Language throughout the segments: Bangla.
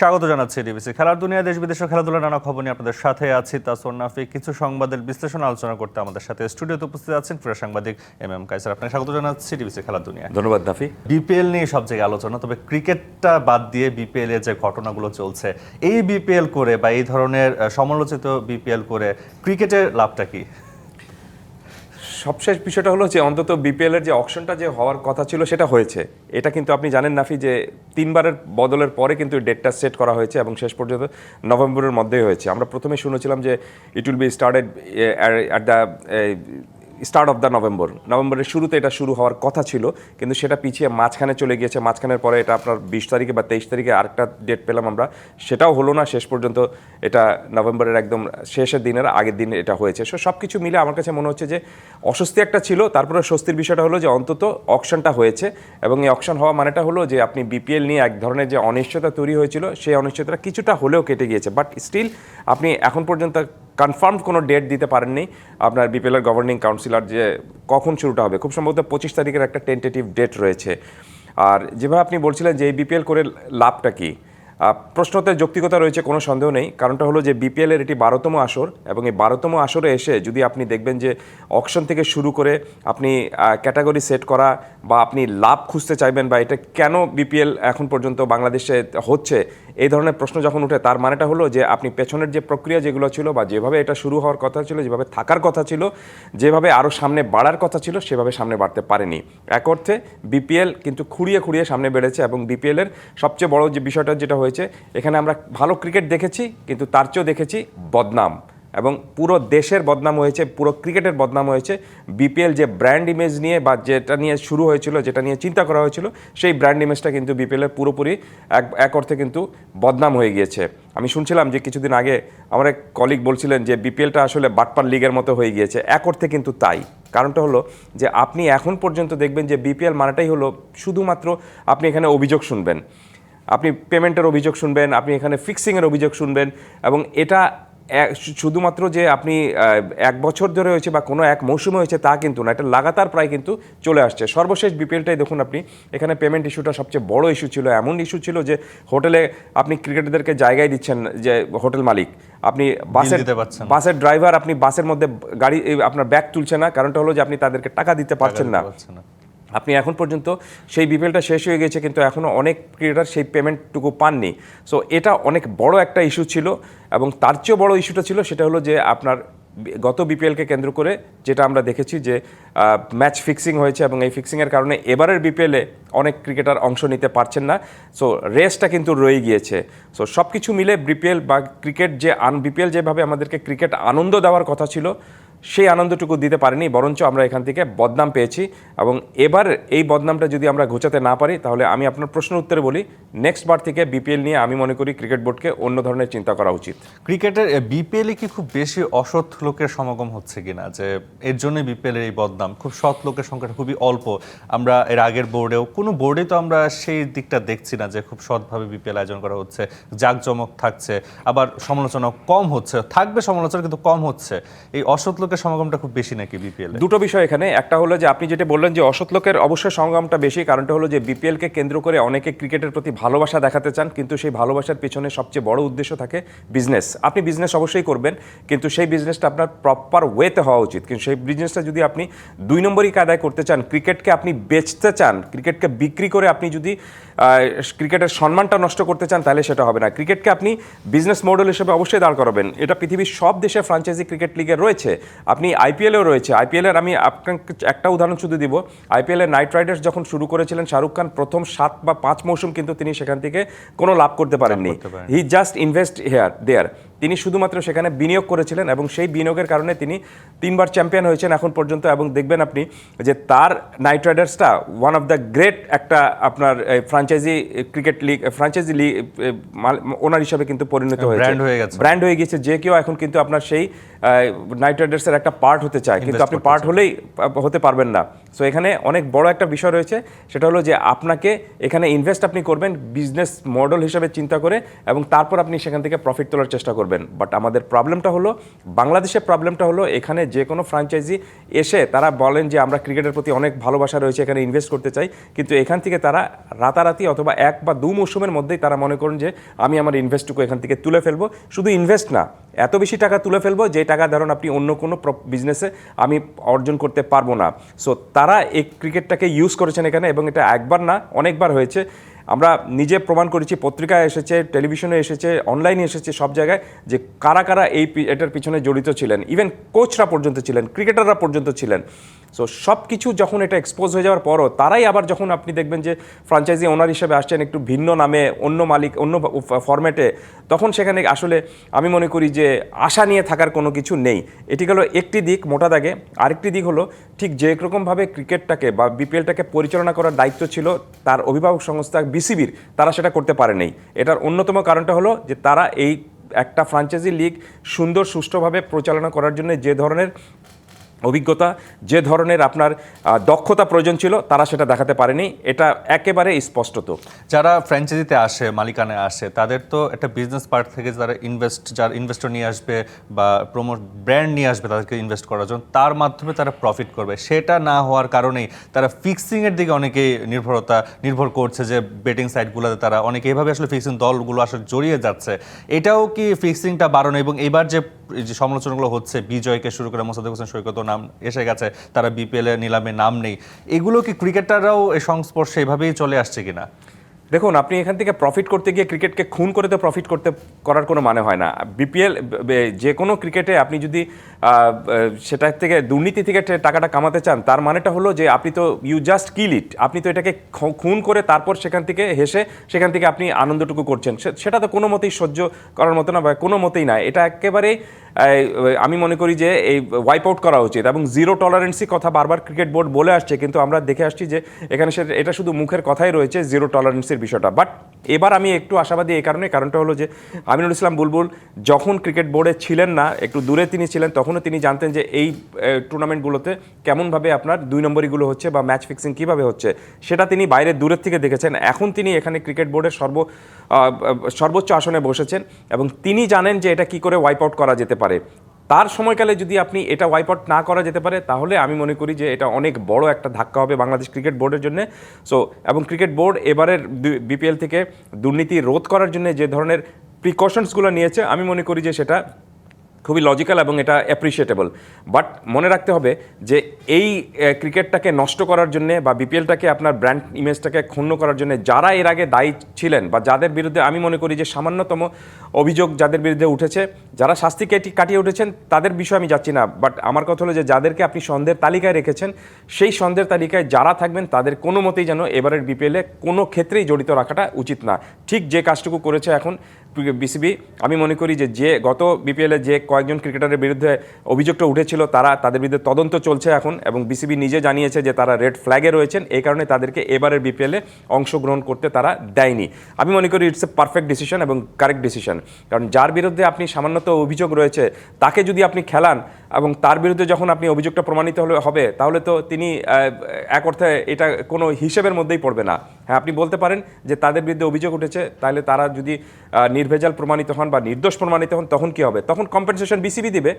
স্বাগত জানাচ্ছি ডিবিসি খেলার দুনিয়া দেশ বিদেশের খেলাধুলার নানা খবর নিয়ে আপনাদের সাথে আছি। তাসর নাফি কিছু সংবাদের বিশ্লেষণ আলোচনা করতে আমাদের সাথে স্টুডিওতে উপস্থিত আছেন প্রিয় সাংবাদিক এম এম কাইসার আপনাকে স্বাগত জানাচ্ছি ডিবিসি খেলার দুনিয়া। ধন্যবাদ নাফি। বিপিএল নিয়ে সব জায়গায় আলোচনা তবে ক্রিকেটটা বাদ দিয়ে বিপিএল এর যে ঘটনাগুলো চলছে এই বিপিএল করে বা এই ধরনের সমালোচিত বিপিএল করে ক্রিকেটের লাভটা কি? সবশেষ বিষয়টা হলো যে অন্তত বিপিএল এর যে অকশনটা যে হওয়ার কথা ছিল, সেটা হয়েছে। এটা কিন্তু আপনি জানেন নাফি যে তিনবারের বদলের পরে কিন্তু ডেটটা সেট করা হয়েছে এবং শেষ পর্যন্ত নভেম্বরের মধ্যেই হয়েছে। আমরা প্রথমে শুনেছিলাম যে it will be started at the start of the November নভেম্বরের শুরুতে এটা শুরু হওয়ার কথা ছিল, কিন্তু সেটা পিছিয়ে মাঝখানে চলে গিয়েছে। মাঝখানের পরে এটা আপনার বিশ তারিখে বা তেইশ তারিখে আরেকটা ডেট পেলাম আমরা। সেটাও হলো না, শেষ পর্যন্ত এটা নভেম্বরের একদম শেষের দিনের আগের দিন এটা হয়েছে। সো সব কিছু মিলে আমার কাছে মনে হচ্ছে যে অস্বস্তি একটা ছিল। তারপরে স্বস্তির বিষয়টা হলো যে অন্তত অকশনটা হয়েছে এবং এই অকশন হওয়া মানেটা হলো যে আপনি বিপিএল নিয়ে এক ধরনের যে অনিশ্চয়তা তৈরি হয়েছিল, সেই অনিশ্চয়তাটা কিছুটা হলেও কেটে গিয়েছে। বাট স্টিল আপনি এখন পর্যন্ত কনফার্ম কোনো ডেট দিতে পারেননি। আপনার বিপিএলের গভর্নিং কাউন্সিলর যে কখন শুরুটা হবে। খুব সম্ভবত পঁচিশ তারিখের একটা টেন্টেটিভ ডেট রয়েছে। আর যেভাবে আপনি বলছিলেন যে এই বিপিএল করে লাভটা কি প্রশ্নতে যৌক্তিকতা রয়েছে, কোনো সন্দেহ নেই। কারণটা হলো যে বিপিএল এর এটি বারোতম আসর এবং এই বারোতম আসরে এসে যদি আপনি দেখবেন যে অকশন থেকে শুরু করে আপনি ক্যাটাগরি সেট করা বা আপনি লাভ খুঁজতে চাইবেন বা এটা কেন বিপিএল এখন পর্যন্ত বাংলাদেশে হচ্ছে এই ধরনের প্রশ্ন যখন উঠে, তার মানেটা হলো যে আপনি পেছনের যে প্রক্রিয়া যেগুলো ছিল বা যেভাবে এটা শুরু হওয়ার কথা ছিল, যেভাবে থাকার কথা ছিল, যেভাবে আরও সামনে বাড়ার কথা ছিল, সেভাবে সামনে বাড়তে পারেনি। এক অর্থে, বিপিএল কিন্তু খুঁড়িয়ে খুঁড়িয়ে সামনে বেড়েছে এবং বিপিএলের সবচেয়ে বড় যে বিষয়টা যেটা হয়েছে, এখানে আমরা ভালো ক্রিকেট দেখেছি, কিন্তু তার চেয়েও দেখেছি বদনাম। এবং পুরো দেশের বদনাম হয়েছে, পুরো ক্রিকেটের বদনাম হয়েছে। বিপিএল যে ব্র্যান্ড ইমেজ নিয়ে বা যেটা নিয়ে শুরু হয়েছিল, যেটা নিয়ে চিন্তা করা হয়েছিল, সেই ব্র্যান্ড ইমেজটা কিন্তু বিপিএলের পুরোপুরি এক এক অর্থে কিন্তু বদনাম হয়ে গিয়েছে। আমি শুনছিলাম যে কিছুদিন আগে আমার এক কলিগ বলছিলেন যে বিপিএলটা আসলে বাটপার লিগের মতো হয়ে গিয়েছে। এক অর্থে কিন্তু তাই। কারণটা হলো যে আপনি এখন পর্যন্ত দেখবেন যে বিপিএল মানেটাই হলো শুধুমাত্র আপনি এখানে অভিযোগ শুনবেন। আপনি পেমেন্টের অভিযোগ শুনবেন, আপনি এখানে ফিক্সিংয়ের অভিযোগ শুনবেন এবং এটা শুধুমাত্র যে আপনি এক বছর ধরে হয়েছে বা কোনো এক মৌসুমে হয়েছে তা কিন্তু না এটা লাগাতার প্রায় কিন্তু চলে আসছে। সর্বশেষ বিপিএলটাই দেখুন আপনি এখানে পেমেন্ট ইস্যুটা সবচেয়ে বড় ইস্যু ছিল। এমন ইস্যু ছিল যে হোটেলে আপনি ক্রিকেটারদেরকে জায়গায় দিচ্ছেন যে হোটেল মালিক। আপনি বাসের পারছেন বাসের ড্রাইভার আপনি বাসের মধ্যে গাড়ি আপনার ব্যাগ তুলছে না কারণটা হলো যে আপনি তাদেরকে টাকা দিতে পারছেন না। আপনি এখন পর্যন্ত সেই বিপিএলটা শেষ হয়ে গেছে, কিন্তু এখনও অনেক ক্রিকেটার সেই পেমেন্টটুকু পাননি। সো এটা অনেক বড় একটা ইস্যু ছিল এবং তার চেয়েও বড় ইস্যুটা ছিল সেটা হলো যে আপনার গত বিপিএলকে কেন্দ্র করে যেটা আমরা দেখেছি যে ম্যাচ ফিক্সিং হয়েছে এবং এই ফিক্সিংয়ের কারণে এবারের বিপিএলে অনেক ক্রিকেটার অংশ নিতে পারছেন না। সো রেসটা কিন্তু রয়ে গিয়েছে। সো সব কিছু মিলে বিপিএল বা ক্রিকেট যে আন, বিপিএল যেভাবে আমাদেরকে ক্রিকেট আনন্দ দেওয়ার কথা ছিল সেই আনন্দটুকু দিতে পারিনি, বরঞ্চ আমরা এখান থেকে বদনাম পেয়েছি এবং এবার এই বদনামটা যদি আমরা ঘোচাতে না পারি, তাহলে আমি আপনার প্রশ্ন উত্তরে বলি নেক্সট বার থেকে বিপিএল নিয়ে আমি মনে করি ক্রিকেট বোর্ডকে অন্য ধরনের চিন্তা করা উচিত। ক্রিকেটের বিপিএল কি খুব বেশি অসৎ লোকের সমাগম হচ্ছে কিনা? যে এর জন্যই বিপিএল এর এই বদনাম, খুব সৎ লোকের সংখ্যাটা খুবই অল্প। আমরা এর আগের বোর্ডেও কোনো বোর্ডে তো আমরা সেই দিকটা দেখছি না যে খুব সৎভাবে বিপিএল আয়োজন করা হচ্ছে, জাঁকজমক থাকছে, আবার সমালোচনা কম হচ্ছে, থাকবে সমালোচনা কিন্তু কম হচ্ছে। এই অসৎ লোকের সমাগমটা খুব বেশি নাকি বিপিএল দুটো বিষয় এখানে। একটা হলো যে আপনি যেটা বললেন যে অসৎ লোকের অবশ্যই সংগ্রামটা বেশি, কারণটা হলো যে বিপিএলকে কেন্দ্র করে অনেকে ক্রিকেটের প্রতি ভালোবাসা দেখাতে চান, কিন্তু সেই ভালোবাসার পেছনে সবচেয়ে বড় উদ্দেশ্য থাকে বিজনেস আপনি বিজনেস অবশ্যই করবেন, কিন্তু সেই বিজনেসটা আপনার প্রপার ওয়েতে হওয়া উচিত। কিন্তু সেই বিজনেসটা যদি আপনি দুই নম্বরই কায়দায় করতে চান, ক্রিকেটকে আপনি বেচতে চান, ক্রিকেটকে বিক্রি করে আপনি যদি ক্রিকেটের সম্মানটা নষ্ট করতে চান, তাহলে সেটা হবে না। ক্রিকেটকে আপনি বিজনেস মডেল হিসেবে অবশ্যই দাঁড় করাবেন। এটা পৃথিবীর সব দেশে ফ্রাঞ্চাইজি ক্রিকেট লিগে রয়েছে। আপনি আইপিএলেও রয়েছে। আইপিএলের আমি আপনাকে একটা উদাহরণ শুধু দিব। আইপিএলের নাইট রাইডার্স যখন শুরু করেছিলেন শাহরুখ খান প্রথম সাত বা পাঁচ মৌসুম কিন্তু তিনি সেখান থেকে কোনো লাভ করতে পারেননি। He just invest here there তিনি শুধুমাত্র সেখানে বিনিয়োগ করেছিলেন এবং সেই বিনিয়োগের কারণে তিনি তিনবার চ্যাম্পিয়ন হয়েছেন এখন পর্যন্ত এবং দেখবেন আপনি যে তার নাইট রাইডার্সটা ওয়ান অফ দ্য গ্রেট একটা আপনার franchise cricket league franchise league owner হিসাবে কিন্তু পরিণত হয়েছে। হয়ে। ব্র্যান্ড হয়ে গেছে যে কেউ এখন কিন্তু আপনার সেই নাইট রাইডার্সের একটা পার্ট হতে চায় কিন্তু আপনি পার্ট হলেই হতে পারবেন না। সো এখানে অনেক বড় একটা বিষয় রয়েছে সেটা হলো যে আপনাকে এখানে ইনভেস্ট আপনি করবেন বিজনেস মডেল হিসাবে চিন্তা করে এবং তারপর আপনি সেখান থেকে প্রফিট তোলার চেষ্টা করবেন। করবেন। বাট আমাদের প্রবলেমটা হলো, বাংলাদেশের প্রবলেমটা হলো, এখানে যে কোনো ফ্রাঞ্চাইজি এসে তারা বলেন যে, আমরা ক্রিকেটের প্রতি অনেক ভালোবাসা রয়েছে, এখানে ইনভেস্ট করতে চাই। কিন্তু এখান থেকে তারা রাতারাতি অথবা এক বা দু মৌসুমের মধ্যেই তারা মনে করেন যে, আমি আমার ইনভেস্টটুকু এখান থেকে তুলে ফেলব। শুধু ইনভেস্ট না, এত বেশি টাকা তুলে ফেলব যে, টাকা ধরুন আপনি অন্য কোনো বিজনেসে আমি অর্জন করতে পারব না। সো তারা এই ক্রিকেটটাকে ইউজ করেছেন এখানে এবং এটা একবার না, অনেকবার হয়েছে। আমরা নিজে প্রমাণ করেছি, পত্রিকায় এসেছে, টেলিভিশনে এসেছে অনলাইনে এসেছে সব জায়গায় যে কারা কারা এই এটার পিছনে জড়িত ছিলেন। ইভেন কোচরা পর্যন্ত ছিলেন ক্রিকেটাররা পর্যন্ত ছিলেন। সো সব কিছু যখন এটা এক্সপোজ হয়ে যাওয়ার পরও, তারাই আবার যখন আপনি দেখবেন যে ফ্রাঞ্চাইজি ওনার হিসেবে আসছেন একটু ভিন্ন নামে, অন্য মালিক, অন্য ফরম্যাটে তখন সেখানে আসলে আমি মনে করি যে আশা নিয়ে থাকার কোনো কিছু নেই। এটি গেল একটি দিক মোটা দাগে। আরেকটি দিক হলো, ঠিক যে রকমভাবে ক্রিকেটটাকে বা বিপিএলটাকে পরিচালনা করার দায়িত্ব ছিল, তার অভিভাবক সংস্থা বিসিবির তারা সেটা করতে পারেনি এটার অন্যতম কারণটা হলো যে তারা এই একটা ফ্রাঞ্চাইজি লিগ সুন্দর সুষ্ঠুভাবে পরিচালনা করার জন্য যে ধরনের অভিজ্ঞতা, যে ধরনের আপনার দক্ষতা প্রয়োজন ছিল, তারা সেটা দেখাতে পারেনি। এটা একেবারে স্পষ্টত। যারা ফ্র্যাঞ্চাইজিতে আসে, মালিকানায় আসে, তাদের তো একটা বিজনেস পার্ট থেকে যারা ইনভেস্ট যারা ইনভেস্টর নিয়ে আসবে বা প্রমোট ব্র্যান্ড নিয়ে আসবে, তাদেরকে ইনভেস্ট করার জন্য, তার মাধ্যমে তারা প্রফিট করবে। সেটা না হওয়ার কারণেই তারা ফিক্সিংয়ের দিকে অনেকেই নির্ভরতা, নির্ভর করছে যে বেটিং সাইটগুলোতে তারা অনেকে এভাবে আসলে ফিক্সিং দলগুলো আসলে জড়িয়ে যাচ্ছে। এটাও কি ফিক্সিংটা বাড়ানো? এবং এবার যে যে সমালোচনাগুলো হচ্ছে, বিজয়কে শুরু করে মোসাদ্দেক হোসেন সৈকত নাম এসে গেছে, তারা বিপিএল এর নিলামে নাম নেই। এগুলো কি ক্রিকেটাররাও এই সংস্পর্শে এভাবেই চলে আসছে কিনা? দেখুন আপনি এখান থেকে প্রফিট করতে গিয়ে ক্রিকেটকে খুন করে তো প্রফিট করতে করার কোনো মানে হয় না। বিপিএল যে কোনো ক্রিকেটে আপনি যদি সেটা থেকে দুর্নীতি থেকে টাকাটা কামাতে চান তার মানেটা হলো যে আপনি তো ইউ জাস্ট কিল ইট আপনি তো এটাকে খুন করে তারপর সেখান থেকে হেসে সেখান থেকে আপনি আনন্দটুকু করছেন। সেটা তো কোনো মতেই সহ্য করার মতো না বা কোনো মতেই না। এটা একেবারে এই, আমি মনে করি যে এই ওয়াইপ আউট করা উচিত এবং জিরো টলারেন্সি কথা বারবার ক্রিকেট বোর্ড বলে আসছে, কিন্তু আমরা দেখে আসছি যে এখানে সে, এটা শুধু মুখের কথাই রয়েছে জিরো টলারেন্সির বিষয়টা। বাট এবার আমি একটু আশাবাদী এই কারণে, কারণটা হলো যে আমিনুল ইসলাম বুলবুল যখন ক্রিকেট বোর্ডে ছিলেন না, একটু দূরে তিনি ছিলেন, তখনও তিনি জানতেন যে এই টুর্নামেন্টগুলোতে কেমনভাবে আপনার দুই নম্বরইগুলো হচ্ছে বা ম্যাচ ফিক্সিং কীভাবে হচ্ছে, সেটা তিনি বাইরে দূরের থেকে দেখেছেন। এখন তিনি এখানে ক্রিকেট বোর্ডের সর্ব সর্বোচ্চ আসনে বসেছেন এবং তিনি জানেন যে এটা কি করে ওয়াইপ আউট করা যেতে পারে। তার সময়কালে যদি আপনি এটা ওয়াইপ আউট না করা যেতে পারে, তাহলে আমি মনে করি যে এটা অনেক বড় একটা ধাক্কা হবে বাংলাদেশ ক্রিকেট বোর্ডের জন্য। সো এবং ক্রিকেট বোর্ড এবারের বিপিএল থেকে দুর্নীতি রোধ করার জন্য যে ধরনের প্রিকশনসগুলো নিয়েছে, আমি মনে করি যে সেটা খুবই লজিক্যাল এবং এটা অ্যাপ্রিসিয়েটেবল বাট মনে রাখতে হবে যে এই ক্রিকেটটাকে নষ্ট করার জন্য বা বিপিএলটাকে আপনার ব্র্যান্ড ইমেজটাকে ক্ষুণ্ণ করার জন্য যারা এর আগে দায়ী ছিলেন বা যাদের বিরুদ্ধে আমি মনে করি যে সামান্যতম অভিযোগ যাদের বিরুদ্ধে উঠেছে, যারা শাস্তি কেটি কাটিয়ে উঠেছেন, তাদের বিষয়ে আমি যাচ্ছি না। বাট আমার কথা হলো যে যাদেরকে আপনি সন্দেহের তালিকায় রেখেছেন, সেই সন্দেহের তালিকায় যারা থাকবেন, তাদের কোনো মতেই যেন এবারের বিপিএলে কোনো ক্ষেত্রেই জড়িত রাখাটা উচিত না। ঠিক যে কাজটুকু করেছে এখন বিসিবি আমি মনে করি যে যে গত বিপিএলে যে কয়েকজন ক্রিকেটারের বিরুদ্ধে অভিযোগটা উঠেছিল, তারা তাদের বিরুদ্ধে তদন্ত চলছে এখন এবং বিসিবি নিজে জানিয়েছে যে তারা রেড ফ্ল্যাগে রয়েছেন। এই কারণে তাদেরকে এবারের বিপিএলে অংশগ্রহণ করতে তারা দেয়নি। আমি মনে করি ইটস এ পারফেক্ট ডিসিশন এবং কারেক্ট ডিসিশন কারণ যার বিরুদ্ধে আপনি সামান্যত অভিযোগ রয়েছে, তাকে যদি আপনি খেলান এবং তার বিরুদ্ধে যখন আপনি অভিযোগটা প্রমাণিত হলে হবে, তাহলে তো তিনি এক অর্থে এটা কোনো হিসেবের মধ্যেই পড়বে না। হ্যাঁ আপনি বলতে পারেন যে তাদের বিরুদ্ধে অভিযোগ উঠেছে, তাহলে তারা যদি নির্ভেজাল প্রমাণিত হন বা নির্দোষ প্রমাণিত হন তখন কি হবে? তখন কম্পেনসেশন বিসিবি দিবে।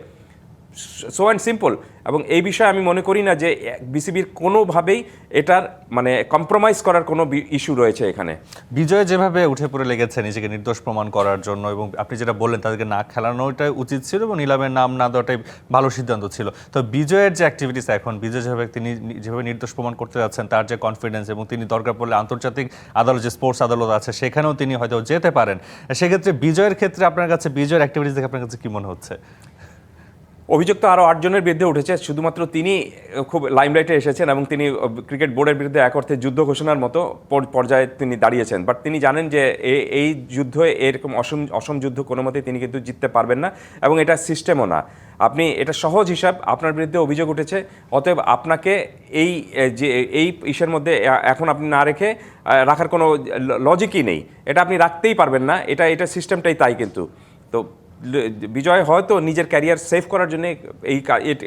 সো অ্যান্ড সিম্পল এবং এই বিষয়ে আমি মনে করি না যে বিসিবির কোনোভাবেই এটার মানে কম্প্রোমাইজ করার কোনো ইস্যু রয়েছে এখানে। বিজয় যেভাবে উঠে পড়ে লেগেছে নিজেকে নির্দোষ প্রমাণ করার জন্য এবং আপনি যেটা বললেন তাদেরকে না খেলানোটাই উচিত ছিল এবং নিলামের নাম না দেওয়াটাই ভালো সিদ্ধান্ত ছিল। তো বিজয়ের যে অ্যাক্টিভিটিস এখন, বিজয় যেভাবে তিনি যেভাবে নির্দোষ প্রমাণ করতে যাচ্ছেন, তার যে কনফিডেন্স এবং তিনি দরকার পড়লে আন্তর্জাতিক আদালত যে স্পোর্টস আদালত আছে, সেখানেও তিনি হয়তো যেতে পারেন। সেক্ষেত্রে বিজয়ের ক্ষেত্রে আপনার কাছে, বিজয়ের অ্যাক্টিভিটিস দেখে আপনার কাছে কী মনে হচ্ছে? অভিযোগ তো আরও আটজনের বিরুদ্ধে উঠেছে। শুধুমাত্র তিনি খুব লাইমলাইটে এসেছেন এবং তিনি ক্রিকেট বোর্ডের বিরুদ্ধে এক অর্থে যুদ্ধ ঘোষণার মতো পর- পর্যায়ে তিনি দাঁড়িয়েছেন। বাট তিনি জানেন যে এই যুদ্ধে, এরকম অসম অসম যুদ্ধ কোনো মতেই তিনি কিন্তু জিততে পারবেন না এবং এটা সিস্টেমও না। আপনি এটা সহজ হিসাব, আপনার বিরুদ্ধে অভিযোগ উঠেছে, অতএব আপনাকে এই যে, এই ইসের মধ্যে এখন আপনি না রেখে রাখার কোনো লজিকই নেই। এটা আপনি রাখতেই পারবেন না, এটা এটা সিস্টেমটাই তাই কিন্তু। তো বিজয় হয়তো নিজের ক্যারিয়ার সেভ করার জন্য এই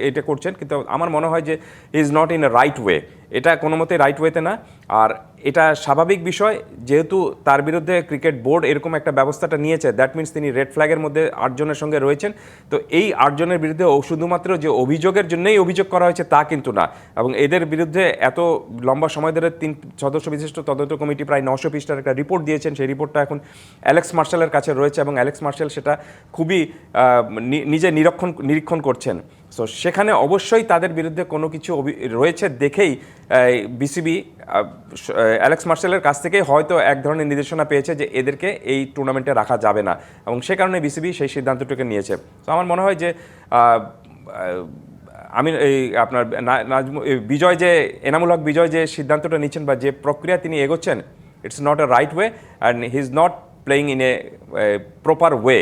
এটা করছেন, কিন্তু আমার মনে হয় যে is not in a right way এটা কোনো মতে রাইট ওয়েতে না। আর এটা স্বাভাবিক বিষয়, যেহেতু তার বিরুদ্ধে ক্রিকেট বোর্ড এরকম একটা ব্যবস্থাটা নিয়েছে দ্যাট মিনস তিনি রেড ফ্ল্যাগের মধ্যে আটজনের সঙ্গে রয়েছেন। তো এই আটজনের বিরুদ্ধে শুধুমাত্র যে অভিযোগের জন্যই অভিযোগ করা হয়েছে তা কিন্তু না। এবং এদের বিরুদ্ধে এত লম্বা সময় ধরে তিন সদস্য বিশিষ্ট তদন্ত কমিটি প্রায় নশো পৃষ্ঠার একটা রিপোর্ট দিয়েছেন। সেই রিপোর্টটা এখন অ্যালেক্স মার্শালের কাছে রয়েছে এবং অ্যালেক্স মার্শাল সেটা খুবই নিজে নিরীক্ষণ নিরীক্ষণ করছেন। সো সেখানে অবশ্যই তাদের বিরুদ্ধে কোনো কিছু রয়েছে দেখেই বিসিবি অ্যালেক্স মার্শালের কাছ থেকেই হয়তো এক ধরনের নির্দেশনা পেয়েছে যে এদেরকে এই টুর্নামেন্টে রাখা যাবে না। এবং সে কারণে বিসিবি সেই সিদ্ধান্তটুকু নিয়েছে। তো আমার মনে হয় যে আমি এই আপনার বিজয় যে, এনামুল হক বিজয় যে সিদ্ধান্তটা নিচ্ছেন বা যে প্রক্রিয়া তিনি এগোচ্ছেন it's not a right way and he is not playing in a proper way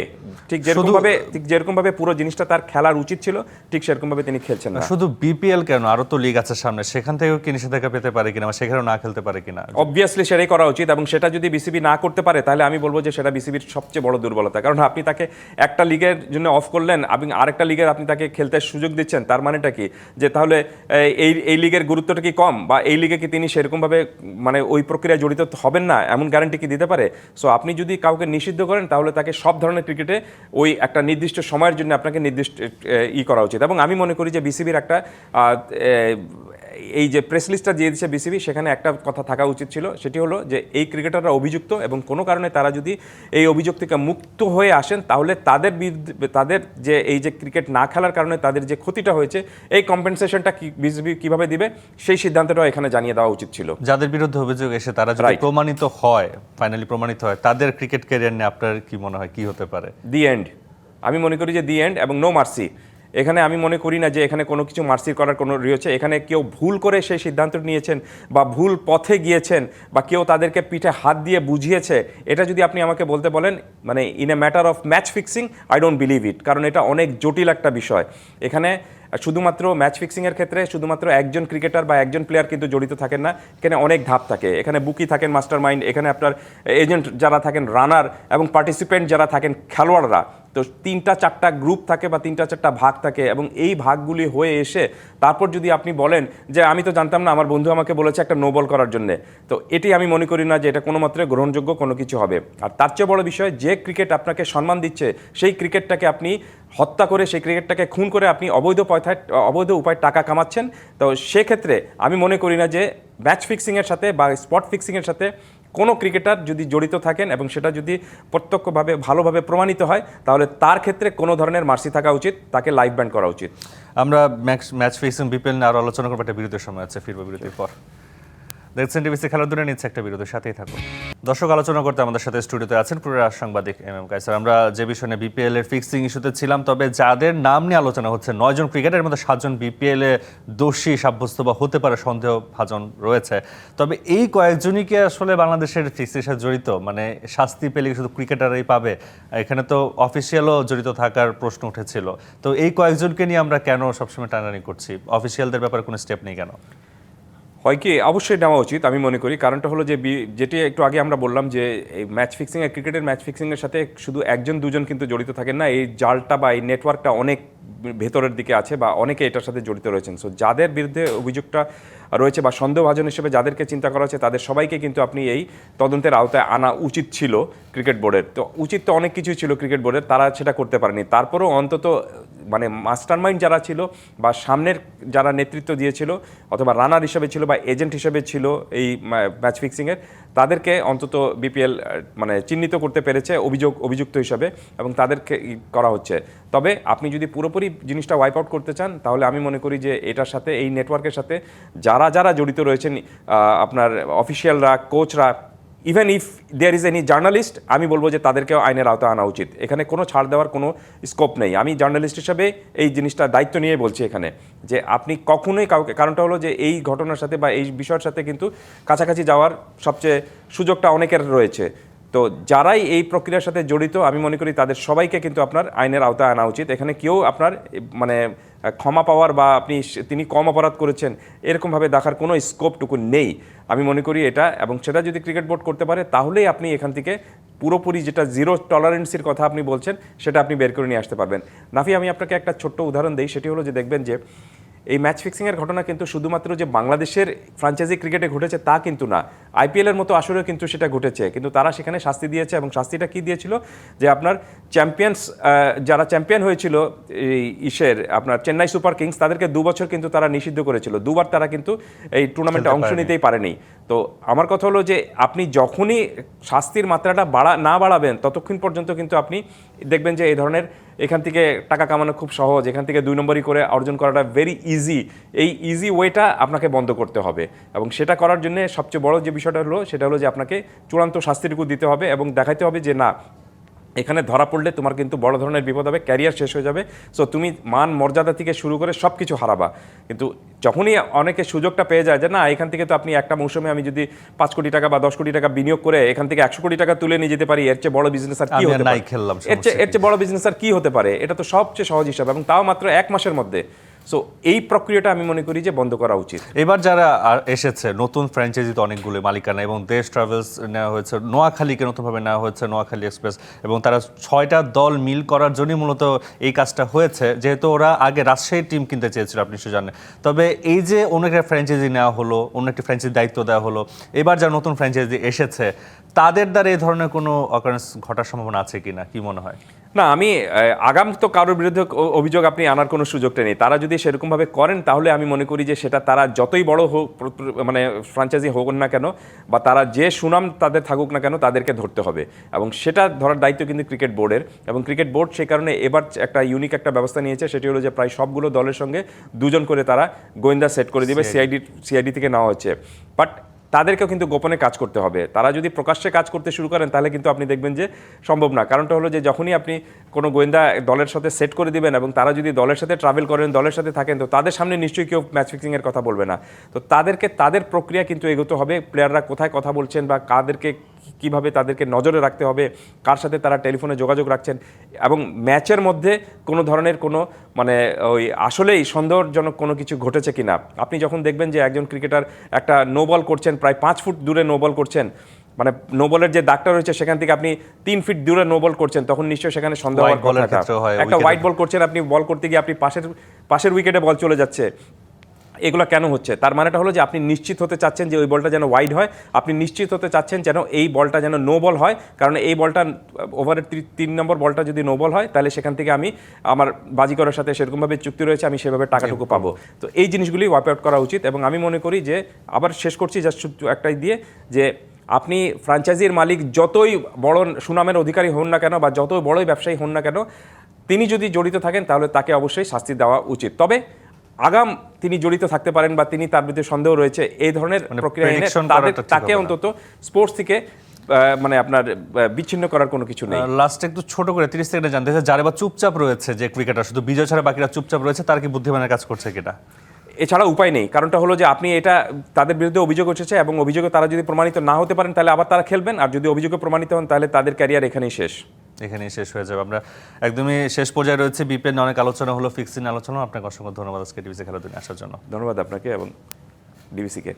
ঠিক যেরকমভাবে ঠিক যেরকমভাবে পুরো জিনিসটা তার খেলার উচিত ছিল ঠিক সেরকমভাবে তিনি খেলছেন না। শুধু বিপিএল কেন? আরও তো লিগ আছে সামনে। সেখান থেকেও কি নিষেধাজ্ঞা পেতে পারে কিনা বা সেখানেও না খেলতে পারে কিনা? অবভিয়াসলি সেটাই করা উচিত এবং সেটা যদি বিসিবি না করতে পারে তাহলে আমি বলব যে সেটা বিসিবির সবচেয়ে বড় দুর্বলতা। কারণ আপনি তাকে একটা লিগের জন্য অফ করলেন আপনি আরেকটা লিগের আপনি তাকে খেলতে সুযোগ দিচ্ছেন তার মানেটা কি? যে তাহলে এই এই লিগের গুরুত্বটা কি কম? বা এই লিগে কি তিনি সেরকমভাবে মানে ওই প্রক্রিয়ায় জড়িত হবেন না? এমন গ্যারান্টি কি দিতে পারে? সো আপনি যদি কাউকে নিষিদ্ধ করেন, তাহলে তাকে সব ধরনের ক্রিকেটে ওই একটা নির্দিষ্ট সময়ের জন্য আপনাকে নির্দিষ্ট ই করা উচিত। এবং আমি মনে করি যে বিসিবির একটা এই যে প্রেস লিস্টটা দিয়ে দিচ্ছে বিসিবি সেখানে একটা কথা থাকা উচিত ছিল সেটি হলো যে এই ক্রিকেটাররা অভিযুক্ত এবং কোনো কারণে তারা যদি এই অভিযোগ থেকে মুক্ত হয়ে আসেন তাহলে তাদের বিরুদ্ধে তাদের যে এই যে ক্রিকেট না খেলার কারণে তাদের যে ক্ষতিটা হয়েছে এই কম্পেনসেশনটা কি বিসিবি কীভাবে দিবে সেই সিদ্ধান্তটাও এখানে জানিয়ে দেওয়া উচিত ছিল। যাদের বিরুদ্ধে অভিযোগ এসে তারা যদি প্রমাণিত হয় ফাইনালি প্রমাণিত হয় তাদের ক্রিকেট ক্যারিয়ার নিয়ে আপনার কি মনে হয় কি হতে পারে? দি এন্ড আমি মনে করি যে দি এন্ড এবং নো মার্সি এখানে আমি মনে করি না যে এখানে কোনো কিছু মার্সি করার কোনো রয়েছে এখানে কেউ ভুল করে সেই সিদ্ধান্ত নিয়েছেন বা ভুল পথে গিয়েছেন বা কেউ তাদেরকে পিঠে হাত দিয়ে বুঝিয়েছে, এটা যদি আপনি আমাকে বলতে বলেন মানে in a matter of match fixing I don't believe it কারণ এটা অনেক জটিল একটা বিষয়। এখানে শুধুমাত্র ম্যাচ ফিক্সিংয়ের ক্ষেত্রে শুধুমাত্র একজন ক্রিকেটার বা একজন প্লেয়ার কিন্তু জড়িত থাকেন না, এখানে অনেক ধাপ থাকে। এখানে বুকি থাকেন মাস্টার মাইন্ড এখানে আপনার এজেন্ট যারা থাকেন রানার এবং পার্টিসিপেন্ট যারা থাকেন, খেলোয়াড়রা। তো তিনটা চারটা গ্রুপ থাকে বা তিনটা চারটা ভাগ থাকে এবং এই ভাগগুলি হয়ে এসে তারপর যদি আপনি বলেন যে আমি তো জানতাম না, আমার বন্ধু আমাকে বলেছে একটা নো বল করার জন্য। তো এটি আমি মনে করি না যে এটা কোনো মাত্রায় গ্রহণযোগ্য কোনো কিছু হবে। আর তার চেয়ে বড় বিষয়, যে ক্রিকেট আপনাকে সম্মান দিচ্ছে, সেই ক্রিকেটটাকে আপনি হত্যা করে, সেই ক্রিকেটটাকে খুন করে আপনি অবৈধ পয়থায়, অবৈধ উপায় টাকা কামাচ্ছেন। তো সেক্ষেত্রে আমি মনে করি না যে ম্যাচ ফিক্সিংয়ের সাথে বা স্পট ফিক্সিংয়ের সাথে কোনো ক্রিকেটার যদি জড়িত থাকেন এবং সেটা যদি প্রত্যক্ষভাবে, ভালোভাবে প্রমাণিত হয়, তাহলে তার ক্ষেত্রে কোনো ধরনের মার্সি থাকা উচিত, তাকে লাইফ ব্যান্ড করা উচিত। আমরা ম্যাচ ম্যাচ ফিক্সিং বিপিএল আরও আলোচনা করব, একটা বিরতির সময় আছে, ফিরবো বিরতির পর। দেখছেন টিভিসি খেলাধুলা নিচ্ছে একটা বিরতির সাথেই থাকুন। দর্শক, আলোচনা করতে আমাদের সাথে স্টুডিওতে আছেন পুরো সাংবাদিক এম এম কাইসার আমরা যে বিষয় বিপিএল এর ফিক্সিং ইস্যুতে ছিলাম, তবে যাদের নাম নিয়ে আলোচনা হচ্ছে নয়জন ক্রিকেটারের মধ্যে সাতজন বিপিএল এ দোষী, সাব্যস্ত বা হতে পারে সন্দেহ ভাজন রয়েছে। তবে এই কয়েকজনই কি আসলে বাংলাদেশের ফিক্সিংয়ের সাথে জড়িত? মানে শাস্তি পেলে শুধু ক্রিকেটারই পাবে? এখানে তো অফিসিয়ালও জড়িত থাকার প্রশ্ন উঠেছিল। তো এই কয়েকজনকে নিয়ে আমরা কেন সবসময় টানাটানি করছি? অফিসিয়ালদের ব্যাপারে কোনো স্টেপ নেই কেন? হয় কি অবশ্যই নেওয়া উচিত, আমি মনে করি। কারণটা হলো যে যেটি একটু আগে আমরা বললাম যে, এই ম্যাচ ফিক্সিং আর ক্রিকেটের ম্যাচ ফিক্সিংয়ের সাথে শুধু একজন, দুজন কিন্তু জড়িত থাকেন না। এই জালটা বা এই নেটওয়ার্কটা অনেক ভেতরের দিকে আছে বা অনেকে এটার সাথে জড়িত রয়েছেন। সো যাদের বিরুদ্ধে অভিযোগটা রয়েছে বা সন্দেহভাজন হিসেবে যাদেরকে চিন্তা করা হচ্ছে, তাদের সবাইকে কিন্তু আপনি এই তদন্তের আওতায় আনা উচিত ছিল ক্রিকেট বোর্ডের। তো উচিত তো অনেক কিছুই ছিল ক্রিকেট বোর্ডের, তারা সেটা করতে পারেনি। তারপরেও অন্তত মানে মাস্টারমাইন্ড যারা ছিল বা সামনের যারা নেতৃত্ব দিয়েছিল অথবা রানার হিসেবে ছিল বা এজেন্ট হিসেবে ছিল এই ম্যাচ ফিক্সিংয়ের তাদেরকে অন্তত বিপিএল মানে চিহ্নিত করতে পেরেছে অভিযোগ, অভিযুক্ত হিসাবে এবং তাদেরকে করা হচ্ছে। তবে আপনি যদি পুরোপুরি জিনিসটা ওয়াইপ আউট করতে চান, তাহলে আমি মনে করি যে এটার সাথে, এই নেটওয়ার্কের সাথে যারা যারা জড়িত রয়েছেন আপনার অফিসিয়ালরা কোচরা even if there is any journalist আমি বলব যে তাদেরকেও আইনের আওতায় আনা উচিত। এখানে কোনো ছাড় দেওয়ার কোনো স্কোপ নেই। আমি জার্নালিস্ট হিসাবে এই জিনিসটা দায়িত্ব নিয়ে বলছি এখানে যে আপনি কখনোই কাউকে কারণটা হলো যে এই ঘটনার সাথে বা এই বিষয়ের সাথে কিন্তু কাছাকাছি যাওয়ার সবচেয়ে সুযোগটা অনেকের রয়েছে। তো যারাই এই প্রক্রিয়ার সাথে জড়িত, আমি মনে করি তাদের সবাইকে কিন্তু আপনার আইনের আওতায় আনা উচিত। এখানে কেউ আপনার মানে ক্ষমা পাওয়ার বা আপনি তিনি কম অপরাধ করেছেন, এরকমভাবে দেখার কোনো স্কোপটুকু নেই। আমি মনে করি এটা, এবং সেটা যদি ক্রিকেট বোর্ড করতে পারে, তাহলেই আপনি এখান থেকে পুরোপুরি যেটা জিরো টলারেন্সির কথা আপনি বলছেন, সেটা আপনি বের করে নিয়ে আসতে পারবেন। নাফি, আমি আপনাকে একটা ছোট্ট উদাহরণ দিই, সেটি হলো যে দেখবেন যে, এই ম্যাচ ফিক্সিংয়ের ঘটনা কিন্তু শুধুমাত্র যে বাংলাদেশের ফ্রাঞ্চাইজি ক্রিকেটে ঘটেছে তা কিন্তু না। আইপিএলের মতো আসরেও কিন্তু সেটা ঘটেছে। কিন্তু তারা সেখানে শাস্তি দিয়েছে এবং শাস্তিটা কি দিয়েছিল? যে আপনার চ্যাম্পিয়ন্স যারা চ্যাম্পিয়ন হয়েছিল এই ইসের আপনার চেন্নাই সুপার কিংস তাদেরকে দু বছর কিন্তু তারা নিষিদ্ধ করেছিল। দুবার তারা কিন্তু এই টুর্নামেন্টে অংশ নিতেই পারেনি। তো আমার কথা হলো যে আপনি যখনই শাস্তির মাত্রাটা বাড়া না বাড়াবেন ততক্ষণ পর্যন্ত কিন্তু আপনি দেখবেন যে এই ধরনের এখান থেকে টাকা কামানো খুব সহজ। এখান থেকে দুই নম্বরই করে অর্জন করাটা ভেরি ইজি এই ইজি ওয়েটা আপনাকে বন্ধ করতে হবে। এবং সেটা করার জন্য সবচেয়ে বড় যে বিষয়টা হলো সেটা হলো যে আপনাকে চূড়ান্ত শাস্তিটুকু দিতে হবে এবং দেখাতে হবে যে না এখানে ধরা পড়লে তোমার কিন্তু বড় ধরনের বিপদ হবে ক্যারিয়ার শেষ হয়ে যাবে। সো তুমি মান মর্যাদা থেকে শুরু করে সব কিছু হারাবা। কিন্তু যখনই অনেকে সুযোগটা পেয়ে যায় যে না এখান থেকে তো আপনি একটা মৌসুমে আমি যদি পাঁচ কোটি টাকা বা দশ কোটি টাকা বিনিয়োগ করে এখান থেকে একশো কোটি টাকা তুলে নিয়ে যেতে পারি এর চেয়ে বড় বিজনেস আর কি হতে পারে? এর চেয়ে চেয়ে বড় বিজনেস আর কি হতে পারে? এটা তো সবচেয়ে সহজ হিসাব এবং তাও মাত্র এক মাসের মধ্যে। সো এই প্রক্রিয়াটা আমি মনে করি যে বন্ধ করা উচিত। এবার যারা এসেছে, নতুন ফ্র্যাঞ্চাইজি তো অনেকগুলো মালিকানা এবং দেশ ট্রাভেলস নেওয়া হয়েছে, নোয়াখালীকে নতুনভাবে নেওয়া হয়েছে নোয়াখালী এক্সপ্রেস এবং তারা ছয়টা দল মিল করার জন্যই মূলত এই কাজটা হয়েছে, যেহেতু ওরা আগে রাজশাহীর টিম কিনতে চেয়েছিল, আপনি নিশ্চয়ই জানেন। তবে এই যে অন্য একটা ফ্র্যাঞ্চাইজি নেওয়া হলো, অন্য একটি ফ্র্যাঞ্চাইজি দায়িত্ব দেওয়া হলো, এবার যারা নতুন ফ্র্যাঞ্চাইজি এসেছে, তাদের দ্বারা এই ধরনের কোনো অকারেন্স ঘটার সম্ভাবনা আছে কিনা, কি মনে হয়? না আমি আগাম তো কারোর বিরুদ্ধে অভিযোগ আপনি আনার কোনো সুযোগটা নেই। তারা যদি সেরকমভাবে করেন তাহলে আমি মনে করি যে সেটা তারা যতই বড় হোক মানে ফ্রাঞ্চাইজি হোক না কেন বা তারা যে সুনাম তাদের থাকুক না কেন তাদেরকে ধরতে হবে। এবং সেটা ধরার দায়িত্ব কিন্তু ক্রিকেট বোর্ডের। এবং ক্রিকেট বোর্ড সেই কারণে এবার একটা ইউনিক একটা ব্যবস্থা নিয়েছে সেটি হলো যে প্রায় সবগুলো দলের সঙ্গে দুজন করে তারা গোয়েন্দা সেট করে দিবে সিআইডি। সিআইডি থেকে নেওয়া হচ্ছে। বাট তাদেরকেও কিন্তু গোপনে কাজ করতে হবে। তারা যদি প্রকাশ্যে কাজ করতে শুরু করেন, তাহলে কিন্তু আপনি দেখবেন যে সম্ভব না। কারণটা হলো যে যখনই আপনি কোনো গোয়েন্দা দলের সাথে সেট করে দিবেন এবং তারা যদি দলের সাথে ট্রাভেল করেন, দলের সাথে থাকেন, তো তাদের সামনে নিশ্চয়ই কেউ ম্যাচ ফিক্সিংয়ের কথা বলবে না। তো তাদেরকে, তাদের প্রক্রিয়া কিন্তু এগোতে হবে। প্লেয়াররা কোথায় কথা বলছেন বা কাদেরকে কীভাবে তাদেরকে নজরে রাখতে হবে কার সাথে তারা টেলিফোনে যোগাযোগ রাখছেন এবং ম্যাচের মধ্যে কোনো ধরনের কোনো মানে ওই আসলেই সন্দেহজনক কোনো কিছু ঘটেছে কিনা। আপনি যখন দেখবেন যে একজন ক্রিকেটার একটা নো বল করছেন প্রায় পাঁচ ফুট দূরে নো বল করছেন মানে নো বলের যে দাগটা রয়েছে সেখান থেকে আপনি তিন ফিট দূরে নো বল করছেন তখন নিশ্চয়ই সেখানে সন্দেহ একটা হোয়াইট বল করছেন আপনি বল করতে গিয়ে আপনি পাশের পাশের উইকেটে বল চলে যাচ্ছে। এগুলো কেন হচ্ছে? তার মানেটা হলো যে আপনি নিশ্চিত হতে চাচ্ছেন যে ওই বলটা যেন ওয়াইড হয়। আপনি নিশ্চিত হতে চাচ্ছেন যেন এই বলটা যেন নো বল হয়। কারণ এই বলটা ওভারের তিন নম্বর বলটা যদি নো বল হয় তাহলে সেখান থেকে আমি আমার বাজিকরের সাথে সেরকমভাবে চুক্তি রয়েছে আমি সেভাবে টাকাটুকু পাবো। তো এই জিনিসগুলি ওয়াইপ আউট করা উচিত এবং আমি মনে করি যে আবার শেষ করছি জাস্ট একটাই দিয়ে যে আপনি ফ্র্যাঞ্চাইজির মালিক যতই বড় সুনামের অধিকারী হন না কেন বা যতই বড়ই ব্যবসায়ী হন না কেন তিনি যদি জড়িত থাকেন তাহলে তাকে অবশ্যই শাস্তি দেওয়া উচিত। তবে আগাম তিনি জড়িত থাকতে পারেন বা তিনি তার বিরুদ্ধে সন্দেহ রয়েছে এই ধরনের মানে প্রক্রিয়া এনে তাদের তাকে অন্তত স্পোর্টস থেকে মানে আপনার বিচ্ছিন্ন করার কোনো কিছু নেই। লাস্টে একটু ছোট করে তিরিশ সেকেন্ডে জানতে চাই যারা বা চুপচাপ রয়েছে যে ক্রিকেটার শুধু বিজয় ছাড়া বাকিরা চুপচাপ রয়েছে তার কি বুদ্ধিমানের কাজ করছে কিনা এছাড়া উপায় নেই কারণটা হলো যে আপনি এটা তাদের বিরুদ্ধে অভিযোগ উঠেছে এবং অভিযোগে তারা যদি প্রমাণিত না হতে পারেন তাহলে আবার তারা খেলবেন আর যদি অভিযোগে প্রমাণিত হন তাহলে তাদের ক্যারিয়ার এখানেই শেষ। এখানেই শেষ হয়ে যাবে। আমরা একদমই শেষ পর্যায়ে রয়েছে। বিপিএল অনেক আলোচনা হলো ফিক্সিং আলোচনা। আপনাকে অসংখ্য ধন্যবাদ আজকে টিভিসি খেলাধুলা আসার জন্য। ধন্যবাদ আপনাকে এবং ডিবিসিকে